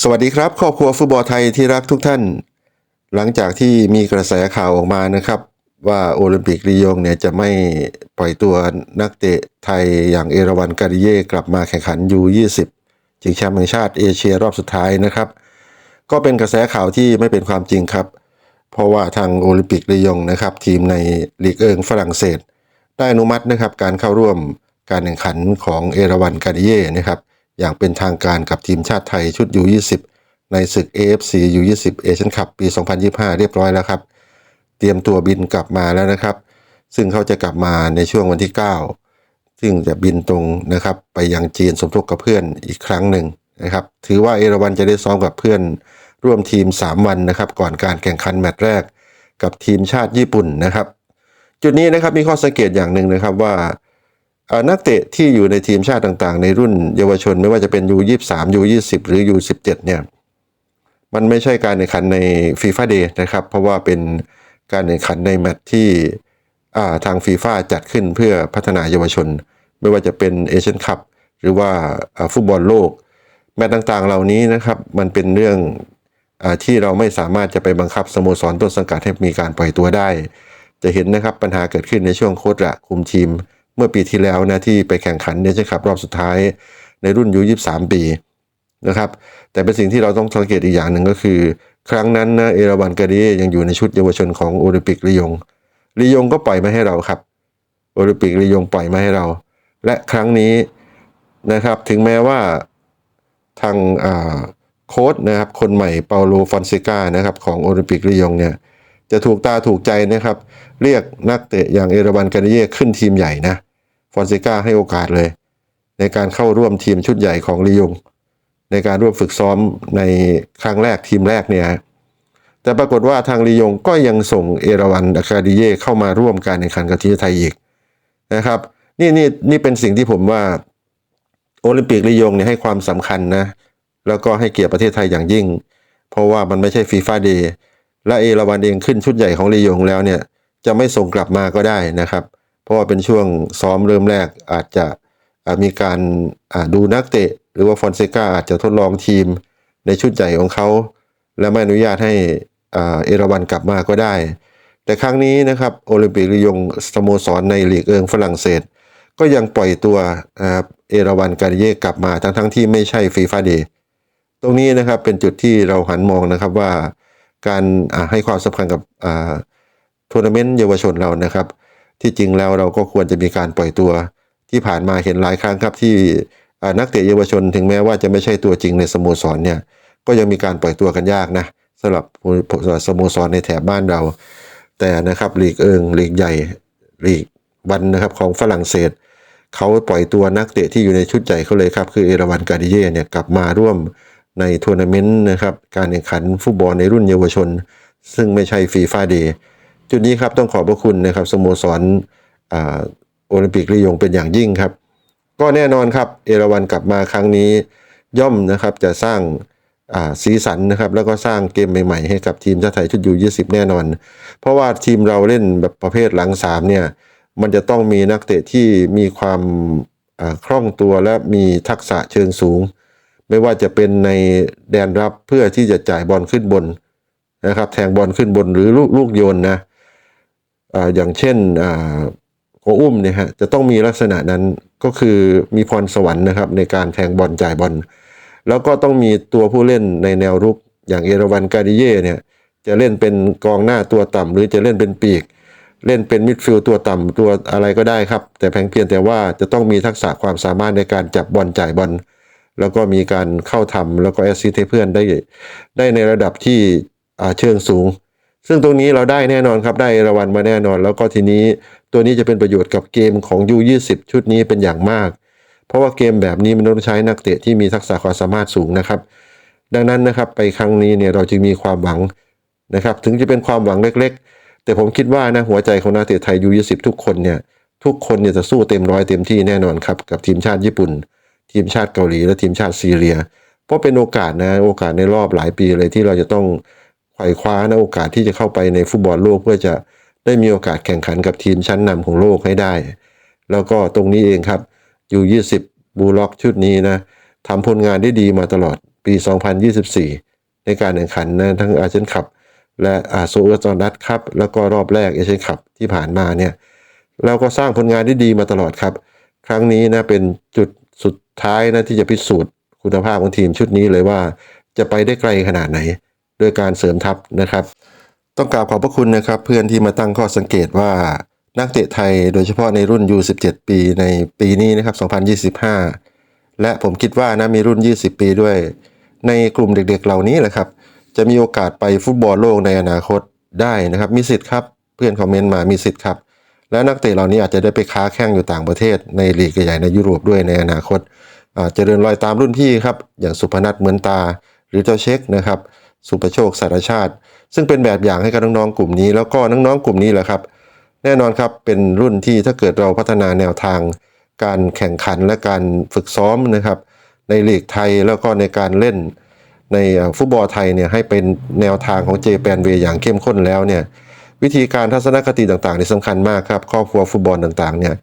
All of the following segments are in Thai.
สวัสดีครับ ครอบครัวฟุตบอลไทยที่รักทุกท่าน หลังจากที่มีกระแสข่าวออกมานะครับ ว่าโอลิมปิกลียงเนี่ยจะไม่ปล่อยตัวนักเตะไทยอย่างเอราวันการิเย่กลับมาแข่งขันยู20ชิงแชมป์แห่งชาติเอเชียรอบสุดท้ายนะครับ ก็เป็นกระแสข่าวที่ไม่เป็นความจริงครับ เพราะว่าทางโอลิมปิกลียงนะครับ ทีมในลีกเอิงฝรั่งเศส ได้อนุมัตินะครับการเข้าร่วมการแข่งขันของเอราวันการิเย่นะครับ อย่างเป็นทางการกับทีมชาติไทยชุด U20 ในศึก AFC U20 Asian Cup ปี 2025 เรียบร้อยแล้วครับ เตรียมตัวบินกลับมาแล้วนะครับ ซึ่งเขาจะกลับมาในช่วงวันที่ 9 ซึ่งจะบินตรงนะครับไปยังจีนสมทบกับเพื่อนอีกครั้งหนึ่งนะครับ ถือว่าเอราวันจะได้ซ้อมกับเพื่อนร่วมทีม 3 วันนะครับ ก่อนการแข่งขันแมตช์แรกกับทีมชาติญี่ปุ่นนะครับ จุดนี้นะครับมีข้อสังเกตอย่างหนึ่งนะครับว่า นักเตะที่อยู่ในทีมชาติต่างๆ ในรุ่นเยาวชนไม่ว่าจะเป็น U23 U20 หรือ U17 เนี่ยมันไม่ใช่การแข่งขันในฟีฟ่าเดย์นะครับ เพราะว่าเป็นการแข่งขันในแมตช์ที่ทางฟีฟ่าจัดขึ้นเพื่อพัฒนาเยาวชน ไม่ว่าจะเป็นเอเชียนคัพหรือว่าฟุตบอลโลก แมตช์ต่างๆ เหล่านี้นะครับมันเป็นเรื่องอที่เราไม่สามารถจะไปบังคับสโมสรต้นสังกัดให้มีการปล่อยตัวได้ จะเห็นนะครับปัญหาเกิดขึ้นในช่วงโค้ชระคุมทีม เมื่อปีที่แล้วนะที่ไปแข่งขันเนชั่นคัพรอบสุดท้ายในรุ่นยู23 ปีนะครับ แต่เป็นสิ่งที่เราต้องสังเกตอีกอย่างหนึ่งก็คือ ครั้งนั้นนะเอราวันการิเย่ยังอยู่ในชุดเยาวชนของโอลิมปิกลียงลียงก็ปล่อยมาให้เราครับโอลิมปิกลียงปล่อยมาให้เรา และครั้งนี้นะครับถึงแม้ว่าทางโค้ชนะครับคนใหม่เปาโลฟอนเซกานะครับของโอลิมปิกลียงเนี่ย จะถูกตาถูกใจนะครับ เรียกนักเตะอย่างเอราวันการิเย่ขึ้นทีมใหญ่นะฟอนเซกาให้โอกาสเลย ในการเข้าร่วมทีมชุดใหญ่ของลียงในการร่วมฝึกซ้อมในครั้งแรกทีมแรกเนี่ยแต่ปรากฏว่าทางลียงก็ยังส่งเอราวันอาคาดิเย่เข้ามาร่วมการแข่งขันกับทีมไทยอีกนะครับ นี่นี่นี่เป็นสิ่งที่ผมว่าโอลิมปิกลียงเนี่ยให้ความสำคัญนะแล้วก็ให้เกียรติประเทศไทยอย่างยิ่ง เพราะว่ามันไม่ใช่ฟีฟ่าเดย์ และเอราวันเองขึ้นชุดใหญ่ของลียงแล้วเนี่ยจะไม่ส่งกลับมาก็ได้นะครับ เพราะว่าเป็นช่วงซ้อมเริ่มแรกอาจจะมีการดูนักเตะ หรือว่าฟอนเซกาอาจจะทดลองทีมในชุดใหญ่ของเขา และไม่อนุญาตให้เอราวันกลับมาก็ได้ แต่ครั้งนี้นะครับโอลิมปิกลียงสโมสรในลีกเอิงฝรั่งเศส ก็ยังปล่อยตัวเอราวันการเย่กลับมาทั้งทั้งๆที่ไม่ใช่ฟีฟ่าเดย์ตรงนี้นะครับเป็นจุดที่เราหันมองนะครับว่า การให้ความสำคัญกับทัวร์นาเมนต์เยาวชนเรานะครับ ที่จริงแล้วเราก็ควรจะมีการปล่อยตัวที่ผ่านมาเห็นหลายครั้งครับที่นักเตะเยาวชนถึงแม้ว่าจะไม่ใช่ตัวจริงในสโมสรเนี่ยก็ยังมีการปล่อยตัวกันยากนะสำหรับสโมสรในแถบบ้านเรา แต่นะครับลีกเอิงลีกใหญ่ลีกวันนะครับของฝรั่งเศสเขาปล่อยตัวนักเตะที่อยู่ในชุดใหญ่เขาเลยครับ คือเอราวันการิเย่เนี่ยกลับมาร่วม ในทัวร์นาเมนต์นะครับการแข่งขันฟุตบอลในรุ่นเยาวชน ซึ่งไม่ใช่ฟีฟ่าเดย์จุดนี้ครับต้องขอบพระคุณนะครับสโมสรอ่าโอลิมปิกลียงเป็นอย่างยิ่งครับ ก็แน่นอนครับเอราวันกลับมาครั้งนี้ย่อมนะครับจะสร้างสีสันนะครับแล้วก็สร้างเกมใหม่ๆ ให้กับทีมชาติไทยชุดยู20 แน่นอน เพราะว่าทีมเราเล่นแบบประเภทหลังสามเนี่ยมันจะต้องมีนักเตะที่มีความคล่องตัวและมีทักษะเชิงสูง ไม่ว่าจะเป็นในแดนรับเพื่อที่จะจ่ายบอลขึ้นบนนะครับ แทงบอลขึ้นบนหรือลูกลูกโยนนะออย่างเช่นโกอุ้มเนี่ยฮะจะต้องมีลักษณะนั้นก็คือมีพรสวรรค์นะครับ ในการแทงบอลจ่ายบอลแล้วก็ต้องมีตัวผู้เล่นในแนวรุกอย่างเอราวันการิเย่เนี่ยจะเล่นเป็นกองหน้าตัวต่ำหรือจะเล่นเป็นปีก เล่นเป็นมิดฟิลด์ตัวต่ำตัวอะไรก็ได้ครับ แต่เพียงเพียงแต่ว่าจะต้องมีทักษะความสามารถในการจับบอลจ่ายบอล แล้วก็มีการเข้าทำแล้วก็แอสซิสต์ให้เพื่อนได้ได้ในระดับที่อาเชิงสูง ซึ่งตรงนี้เราได้แน่นอนครับได้รางวัลมาแน่นอน แล้วก็ทีนี้ตัวนี้จะเป็นประโยชน์กับเกมของ U20 ชุดนี้เป็นอย่างมาก เพราะว่าเกมแบบนี้มันต้องใช้นักเตะที่มีทักษะความสามารถสูงนะครับ ดังนั้นนะครับไปครั้งนี้เนี่ยเราจึงมีความหวังนะครับถึงจะเป็นความหวังเล็ก ๆ แต่ผมคิดว่านะหัวใจของนักเตะไทย U20 ทุกคนเนี่ยทุกคนเนี่ยจะสู้เต็มร้อยเต็มที่แน่นอนครับกับทีมชาติญี่ปุ่น ทีมชาติเกาหลีและทีมชาติซีเรีย เพราะเป็นโอกาสนะโอกาสในรอบหลายปีเลยที่เราจะต้องไขว่คว้านะโอกาสที่จะเข้าไปในฟุตบอลโลกเพื่อจะได้มีโอกาสแข่งขันกับทีมชั้นนำของโลกให้ได้ แล้วก็ตรงนี้เองครับ U20 บูล็อกชุดนี้นะทำผลงานได้ดีมาตลอดปี 2024 ในการแข่งขันนะทั้งอาเซียนคัพและอาโซเอตอนดัตครับแล้วก็รอบแรกเอเชียนคัพที่ผ่านมาเนี่ยเราก็สร้างผลงานได้ดีมาตลอดครับ ครั้งนี้นะเป็นจุด ท้ายนะที่จะพิสูจน์คุณภาพของทีมชุดนี้เลยว่า จะไปได้ไกลขนาดไหนโดยการเสริมทัพนะครับ ต้องกราบขอบพระคุณนะครับ เพื่อนที่มาตั้งข้อสังเกตว่านักเตะไทยโดยเฉพาะในรุ่น U17 ปีในปีนี้นะครับ 2025 และผมคิดว่านะมีรุ่น 20 ปีด้วย ในกลุ่มเด็กๆ เหล่านี้แหละครับ จะมีโอกาสไปฟุตบอลโลกในอนาคตได้นะครับ มีสิทธิ์ครับ เพื่อนคอมเมนต์มามีสิทธิ์ครับ และนักเตะเหล่านี้อาจจะได้ไปค้าแข่งอยู่ต่างประเทศในลีกใหญ่ในยุโรปด้วยในอนาคตอาจจะเดินรอยตามรุ่นพี่ครับอย่างสุพนัทเหมือนตา หรือเจ้าเช็คนะครับสุประโชคสารชาติ ซึ่งเป็นแบบอย่างให้กับน้องๆกลุ่มนี้ แล้วก็น้องๆกลุ่มนี้แหละครับ แน่นอนครับเป็นรุ่นที่ถ้าเกิดเราพัฒนาแนวทาง การแข่งขันและการฝึกซ้อมนะครับ ในลีกไทยแล้วก็ในการเล่นในฟุตบอลไทยเนี่ยให้เป็นแนวทางของเจแปนเวอย่างเข้มข้นแล้วเนี่ย วิธีการทัศนคติต่างๆนี่สำคัญมากครับครอบครัวฟุตบอลต่างๆเนี่ย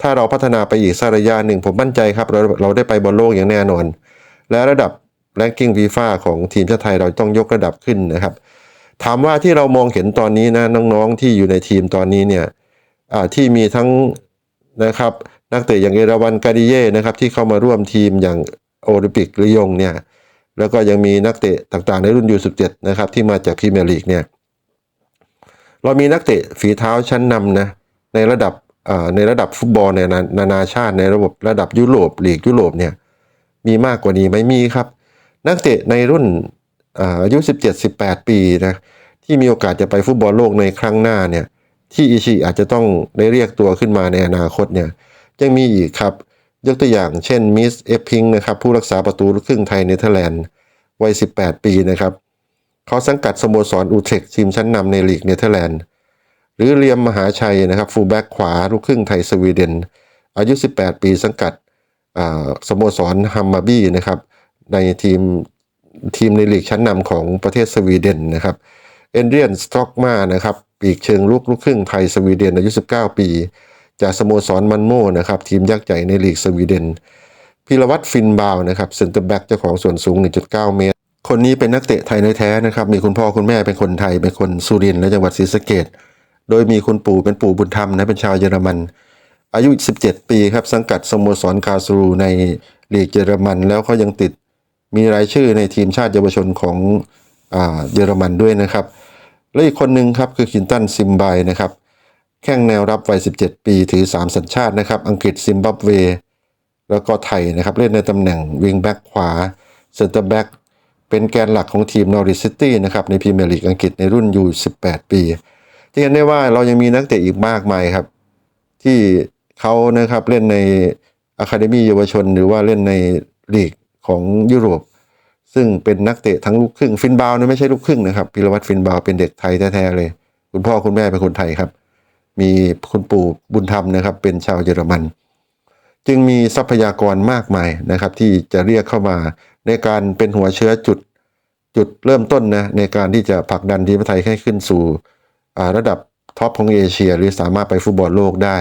ถ้าเราพัฒนาไปอีกสักระยะหนึ่งผมมั่นใจครับเราเราได้ไปบอลโลกอย่างแน่นอน และระดับแรงกิ้งฟีฟ่าของทีมชาติไทยเราต้องยกระดับขึ้นนะครับ ถามว่าที่เรามองเห็นตอนนี้นะน้องๆที่อยู่ในทีมตอนนี้เนี่ยที่มีทั้งนะครับนักเตะอย่างเอราวันกาดิเย่นะครับที่เข้ามาร่วมทีมอย่างโอลิมปิกลียงเนี่ยแล้วก็ยังมีนักเตะต่างๆในรุ่นยู17นะครับที่มาจากพรีเมียร์ลีกเนี่ย เรามีนักเตะฝีเท้าชั้นนำนะในระดับในระดับฟุตบอลในนานาชาติในระบบระดับยุโรปลีกยุโรปเนี่ยมีมากกว่านี้ไหมมีครับ นักเตะในรุ่นอาอายุ 17-18 ปีนะที่มีโอกาสจะไปฟุตบอลโลกในครั้งหน้าเนี่ยที่อิชิอาจจะต้องได้เรียกตัวขึ้นมาในอนาคตเนี่ยยังมีอีกครับ ยกตัวอย่างเช่นมิสเอฟพิงนะครับผู้รักษาประตูลูกครึ่งไทยเนเธอร์แลนด์วัย 18 ปีนะครับ เขาสังกัดสโมสรอูเทรกทีมชั้นนำในลีกเนเธอร์แลนด์ หรือเรียมมหาชัยนะครับฟูลแบ็กขวาลูกครึ่งไทยสวีเดน อายุ 18 ปีสังกัดสโมสรฮัมมาบี้นะครับในทีมทีมในลีกชั้นนำของประเทศสวีเดนนะครับเอนเดียนสต็อกมานะครับปีกเชิงลุกลูกครึ่งไทยสวีเดนอายุ 19 ปี จากสโมสรมันโมนะครับทีมยักษ์ใหญ่ในลีกสวีเดนพิรวัตรฟินบาวนะครับเซนเตอร์แบ็กเจ้าของส่วนสูง 1.9 เมตร คนนี้เป็นนักเตะไทยแท้นะครับ มีคุณพ่อคุณแม่เป็นคนไทย เป็นคนสุรินทร์และจังหวัดศรีสะเกดโดยมีคุณปู่เป็นปู่บุญธรรมนะเป็นชาวเยอรมัน อายุ 17 ปีครับ สังกัดสโมสรคาสรูในลีกเยอรมัน แล้วเขายังติดมีรายชื่อในทีมชาติเยาวชนของอาเยอรมันด้วยนะครับ และอีกคนหนึ่งครับคือคินตันซิมบายนะครับ แข้งแนวรับวัย 17 ปี ถือ 3 สัญชาตินะครับ อังกฤษซิมบับเว แล้วก็ไทยนะครับ เล่นในตำแหน่งวิงแบ็กขวาเซนเตอร์แบ็ก เป็นแกนหลักของทีมนอริสซิตี้นะครับในพรีเมียร์ลีกอังกฤษในรุ่นยู18 ปีที่เห็นได้ว่าเรายังมีนักเตะอีกมากมายครับ ที่เขานะครับเล่นในอะคาเดมี่เยาวชน หรือว่าเล่นในลีกของยุโรป ซึ่งเป็นนักเตะทั้งลูกครึ่งฟินบาวเนี่ยไม่ใช่ลูกครึ่งนะครับพิรวัตรฟินบาวเป็นเด็กไทยแท้ๆเลย คุณพ่อคุณแม่เป็นคนไทยครับ มีคุณปู่บุญธรรมนะครับ เป็นชาวเยอรมัน จึงมีทรัพยากรมากมายนะครับ ที่จะเรียกเข้ามา ในการเป็นหัวเชื้อจุดจุดเริ่มต้นนะในการที่จะผลักดันทีมไทยให้ขึ้นสู่ระดับท็อปของเอเชีย หรือสามารถไปฟุตบอลโลกได้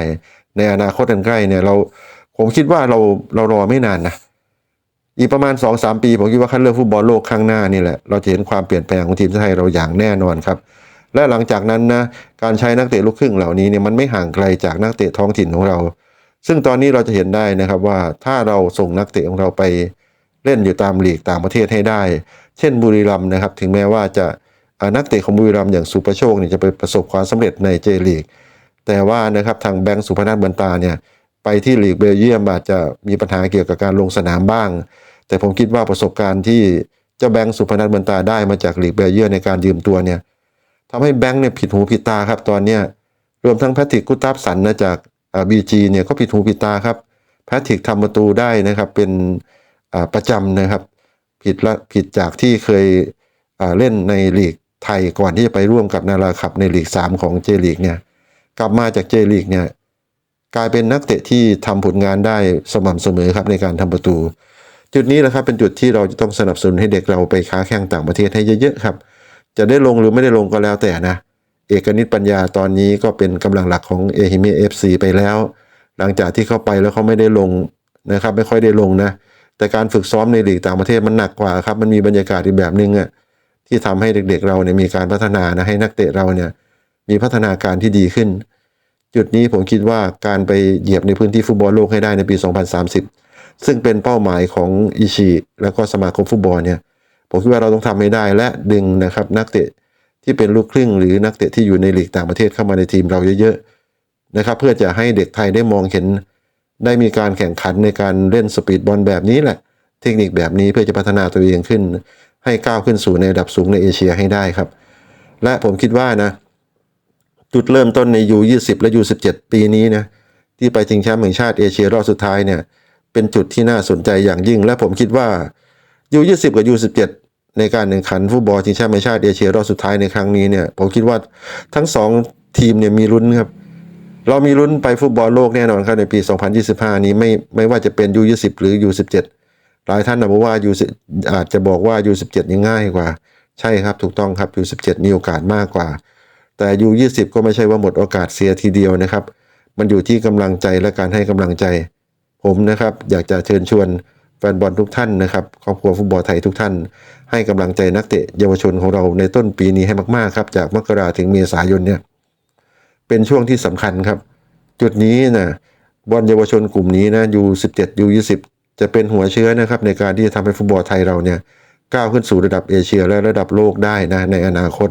ในอนาคตอันใกล้เนี่ยเราผมคิดว่าเราเรารอไม่นานนะอีกประมาณ 2-3 ปี ผมคิดว่าคัดเลือกฟุตบอลโลกข้างหน้านี่แหละ เราจะเห็นความเปลี่ยนแปลงของทีมไทยเราอย่างแน่นอนครับ และหลังจากนั้นนะการใช้นักเตะลูกครึ่งเหล่านี้เนี่ยมันไม่ห่างไกลจากนักเตะท้องถิ่นของเรา ซึ่งตอนนี้เราจะเห็นได้นะครับว่าถ้าเราส่งนักเตะของเราไป เล่นอยู่ตามลีกต่างประเทศให้ได้ เช่นบุรีรัมย์นะครับ ถึงแม้ว่าจะนักเตะของบุรีรัมย์อย่างสุประโชคเนี่ยจะไปประสบความสำเร็จในเจลีก แต่ว่านะครับทางแบงค์สุพนัทบือนตาเนี่ยไปที่ลีกเบลเยียมอาจจะมีปัญหาเกี่ยวกับการลงสนามบ้าง แต่ผมคิดว่าประสบการณ์ที่เจ้าแบงค์สุพนัทบือนตาได้มาจากลีกเบลเยียมในการยืมตัวเนี่ยทำให้แบงค์เนี่ยผิดหูผิดตาครับตอนเนี้ยรวมทั้งแพทริกกุตับสันนะจากบีจีเนี่ยก็ผิดหูผิดตาครับแพทริกทำประตูได้นะครับเป็น ประจำนะครับ ผิดละผิดจากที่เคยเล่นในลีกไทยก่อนที่จะไปร่วมกับนาราขับในลีก 3 ของเจลีกเนี่ยกลับมาจากเจลีกเนี่ยกลายเป็นนักเตะที่ทำผลงานได้สม่ำเสมอครับในการทำประตู จุดนี้แหละครับเป็นจุดที่เราจะต้องสนับสนุนให้เด็กเราไปค้าแข่งต่างประเทศให้เยอะๆครับ จะได้ลงหรือไม่ได้ลงก็แล้วแต่นะ เอกนิตปัญญาตอนนี้ก็เป็นกำลังหลักของเอฮิเมเอฟซีไปแล้ว หลังจากที่เข้าไปแล้วเขาไม่ได้ลงนะครับ ไม่ค่อยได้ลงนะ แต่การฝึกซ้อมในลีกต่างประเทศมันหนักกว่าครับ มันมีบรรยากาศอีกแบบนึงอะที่ทำให้เด็กๆเราเนี่ยมีการพัฒนานะให้นักเตะเราเนี่ยมีพัฒนาการที่ดีขึ้น จุดนี้ผมคิดว่าการไปเหยียบในพื้นที่ฟุตบอลโลกให้ได้ในปี 2030 ซึ่งเป็นเป้าหมายของอิชิแล้วก็สมาคมฟุตบอลเนี่ยผมคิดว่าเราต้องทำให้ได้และดึงนะครับนักเตะที่เป็นลูกครึ่งหรือนักเตะที่อยู่ในลีกต่างประเทศเข้ามาในทีมเราเยอะๆนะครับเพื่อจะให้เด็กไทยได้มองเห็น ได้มีการแข่งขันในการเล่นสปีดบอลแบบนี้แหละ เทคนิคแบบนี้เพื่อจะพัฒนาตัวเองขึ้น ให้ก้าวขึ้นสู่ในระดับสูงในเอเชียให้ได้ครับ และผมคิดว่านะ จุดเริ่มต้นใน U20 และ U17 ปีนี้นะที่ไปชิงแชมป์แห่งชาติเอเชียรอบสุดท้ายเนี่ยเป็นจุดที่น่าสนใจอย่างยิ่ง และผมคิดว่า U20 กับ U17 ในการแข่งขันฟุตบอลชิงแชมป์แห่งชาติเอเชียรอบสุดท้ายในครั้งนี้เนี่ยผมคิดว่าทั้งสองทีมเนี่ยมีลุ้นครับ เรามีลุ้นไปฟุตบอลโลกแน่นอนครับในปี 2025 นี้ไม่ไม่ว่าจะเป็น U20 หรือ U17 หลายท่านนะบอกว่า U อาจจะบอกว่า U17 นี่ง่ายกว่า ใช่ครับถูกต้องครับ U17 มีโอกาสมากกว่า แต่ U20 ก็ไม่ใช่ว่าหมดโอกาสเสียทีเดียวนะครับ มันอยู่ที่กำลังใจและการให้กำลังใจ ผมนะครับอยากจะเชิญชวนแฟนบอลทุกท่านนะครับครอบครัวฟุตบอลไทยทุกท่าน ให้กำลังใจนักเตะเยาวชนของเราในต้นปีนี้ให้มากๆครับจากมกราถึงเมษายนเนี่ย เป็นช่วงที่สำคัญครับ จุดนี้นะบอลเยาวชนกลุ่มนี้นะ U17 U20 จะเป็นหัวเชื้อนะครับ ในการที่จะทำให้ฟุตบอลไทยเราเนี่ยก้าวขึ้นสู่ระดับเอเชียและระดับโลกได้นะในอนาคต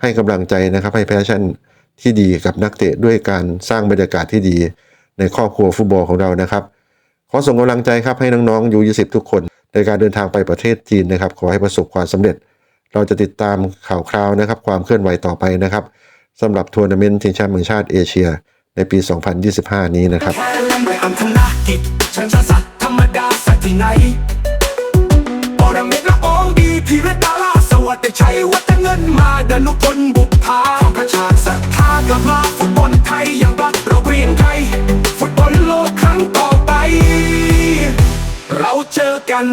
ให้กำลังใจนะครับให้แพชชั่นที่ดีกับนักเตะด้วยการสร้างบรรยากาศที่ดีในครอบครัวฟุตบอลของเรานะครับ ขอส่งกำลังใจครับให้น้องๆ U20 ทุกคน ในการเดินทางไปประเทศจีนนะครับ ขอให้ประสบความสำเร็จ เราจะติดตามข่าวคราวนะครับ ความเคลื่อนไหวต่อไปนะครับ สำหรับทัวร์นาเมนต์ชิงแชมป์แห่งชาติเอเชีย ในปี 2025 นี้นะครับแค่เล่นด้วยอันธนากิจฉันจะสัตว์ธรรมดาสัตว์ที่ไหนปรเมตละอองดีพิรดาราสวัสดิ์ชัยวัฒนเงินมานี้นไทยฟุตบอลโลกครั้งต่อไปเราเจอกัน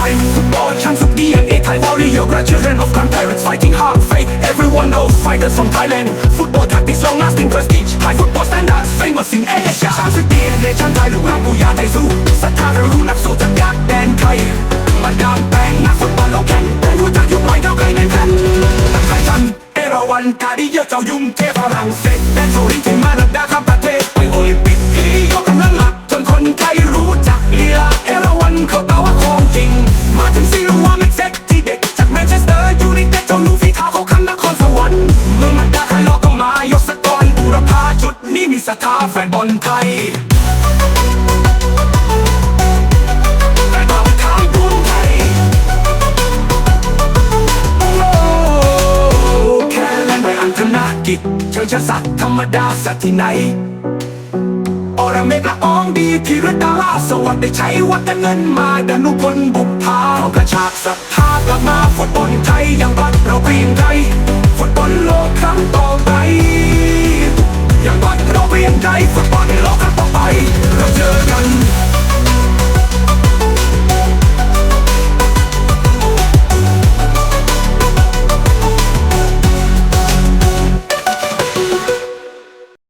Thai football ช่างสุด DNA Thai warrior grandchildren of grandparents fighting hard faith everyone knows fighters from Thailand football tactics long lasting prestige Thai football standards famous in Asia ช่างสุด DNA ช่างไทยลูกหลานปู่ย่าไทยสู้ศรัทธาและรู้นักสู้จากยากแดนไทยมาดามแปลงนักฟุตบอลเราแข่งแต่รู้จักยุคใหม่เท่าไกลในแผ่นนักไทยจันเอราวันกาดิเยอะเจ้ายุ่งเทพฝรั่งเศสแดนโซลินที่มาดับดาข้ามประ ดาสักที่ไหน อรเมฆละอองดีที่ฤดาลาสวัสดิ์ได้ใช้วัฒเงินมาดานุพลบุกพาเรากระชากศรัทธากลับมาฟุตบอลไทยอย่างบัดเราเปลี่ยนใจฟุตบอลโลกครั้งต่อไปอย่างบัดเราเปลี่ยนใจฟุตบอลโลกครั้งต่อไป เราเจอกัน